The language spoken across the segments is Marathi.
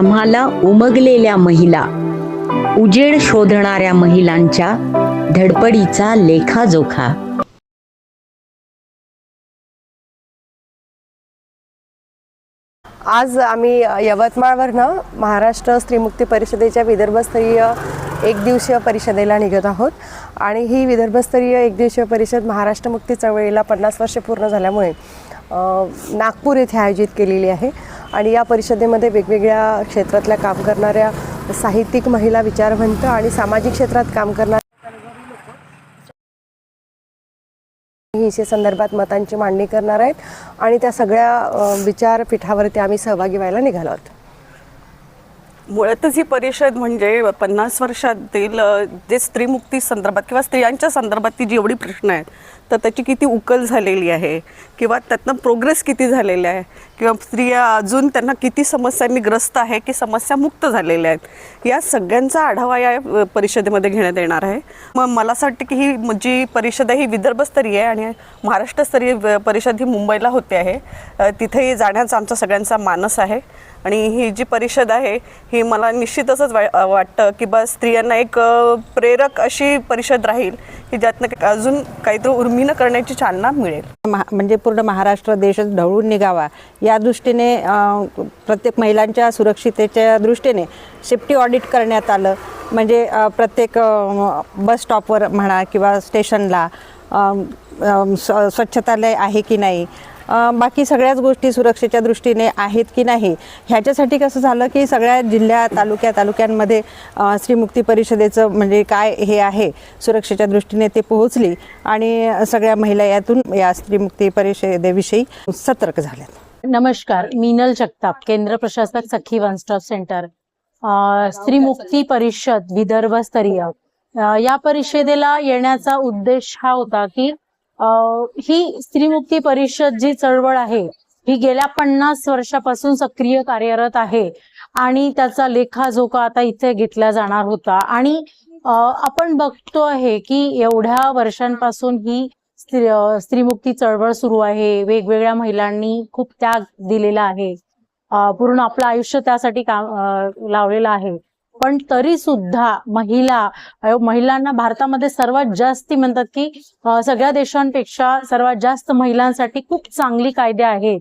आम्हाला उमगलेल्या महिला उजेड शोधणाऱ्या महिलांच्या धडपडीचा लेखाजोखा. आज आम्ही यवतमाळवरनं महाराष्ट्र स्त्रीमुक्ती परिषदेच्या विदर्भस्तरीय एक दिवसीय परिषदेला निघत आहोत. आणि ही विदर्भस्तरीय एक दिवसीय परिषद महाराष्ट्र मुक्ती चळवळीला पन्नास वर्षे पूर्ण झाल्यामुळे नागपूर येथे आयोजित केलेली आहे. आणि या परिषदेमध्ये वेगवेगळ्या क्षेत्रातल्या काम करणाऱ्या साहित्यिक महिला विचारवंत आणि सामाजिक क्षेत्रात काम करणाऱ्या हिशे संदर्भात मतांची मांडणी करणार आहेत. आणि त्या सगळ्या विचारपीठावरती आम्ही सहभागी व्हायला निघालो आहोत. मुळातच ही परिषद म्हणजे पन्नास वर्षातील जे स्त्रीमुक्ती संदर्भात किंवा स्त्रियांच्या संदर्भातली जेवढी प्रश्न आहेत तर त्याची किती उकल झालेली आहे? किंवा त्यातनं प्रोग्रेस किती झालेला आहे? किंवा स्त्रिया अजून त्यांना किती समस्यांनी ग्रस्त आहे की समस्या मुक्त झालेल्या आहेत? या सगळ्यांचा आढावा या परिषदेमध्ये घेण्यात येणार आहे. मग मला असं वाटतं की ही जी परिषद आहे ही विदर्भस्तरीय आहे आणि महाराष्ट्रस्तरीय परिषद ही मुंबईला होते आहे. तिथेही तिथे जाण्याचा आमचा सगळ्यांचा मानस आहे. आणि ही जी परिषद आहे ही मला निश्चितच वा वाटतं की बा स्त्रियांना एक प्रेरक अशी परिषद राहील की ज्यातनं काही- अजून काहीतरी उर्मीनं करण्याची चालना मिळेल. महा म्हणजे पूर्ण महाराष्ट्र देशच ढवळून निघावा या दृष्टीने प्रत्येक महिलांच्या सुरक्षितेच्या दृष्टीने सेफ्टी ऑडिट करण्यात आलं. म्हणजे प्रत्येक बस स्टॉपवर म्हणा किंवा स्टेशनला स्व- स्वच्छतालय आहे की नाही बाकी सगळ्याच गोष्टी सुरक्षेच्या दृष्टीने आहेत की नाही? ह्याच्यासाठी कसं झालं की सगळ्या जिल्ह्या तालुक्या तालुक्यांमध्ये स्त्रीमुक्ती परिषदेचं म्हणजे काय हे आहे सुरक्षेच्या दृष्टीने ते पोहोचली आणि सगळ्या महिला यातून या स्त्रीमुक्ती परिषदेविषयी सतर्क झाल्यात. नमस्कार मीनल जगताप केंद्र प्रशासक सखी वन स्टॉप सेंटर. स्त्रीमुक्ती परिषद विदर्भ स्तरीय. या परिषदेला येण्याचा उद्देश हा होता की ही स्त्रीमुक्ती परिषद जी चळवळ आहे ही गेल्या पन्नास वर्षापासून सक्रिय कार्यरत आहे आणि त्याचा लेखाजोखा आता इथे घेतला जाणार होता. आणि आपण बघतो आहे की एवढ्या वर्षांपासून ही स्त्री स्त्रीमुक्ती चळवळ सुरू आहे. वेगवेगळ्या महिलांनी खूप त्याग दिलेला आहे. पूर्ण आपलं आयुष्य त्यासाठी काम लावलेलं आहे. पण तरी सुद्धा महिला महिलांना भारतामध्ये सर्वात जास्ती म्हणतात की सगळ्या देशांपेक्षा सर्वात जास्त महिलांसाठी खूप चांगली कायदे आहेत.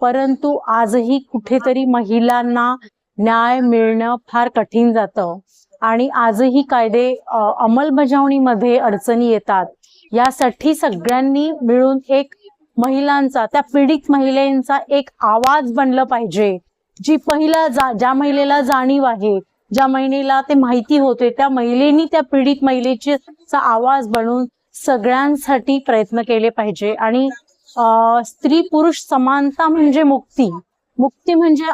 परंतु आजही कुठेतरी महिलांना न्याय मिळणं फार कठीण जातं. आणि आजही कायदे अंमलबजावणीमध्ये अडचणी येतात. यासाठी सगळ्यांनी मिळून एक महिलांचा त्या पीडित महिलेंचा एक आवाज बनलं पाहिजे. जी पहिला जा ज्या महिलेला जाणीव आहे ज्या महिलेला ते माहिती होते त्या महिलेनी त्या पीडित महिलेची चा आवाज बनून सगळ्यांसाठी प्रयत्न केले पाहिजे. आणि स्त्री पुरुष समानता म्हणजे मुक्ती. मुक्ती म्हणजे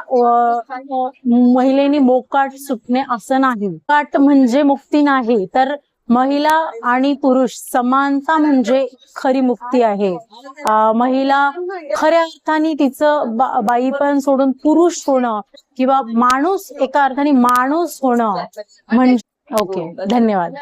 महिलेने मोकाट सुटणे असं नाही. मोकाट म्हणजे मुक्ती नाही. तर महिला आणि पुरुष समानता म्हणजे खरी मुक्ती आहे. महिला खऱ्या अर्थाने तिचं बा- बाईपण सोडून पुरुष होणं किंवा माणूस एका अर्थाने माणूस होणं म्हणजे ओके धन्यवाद.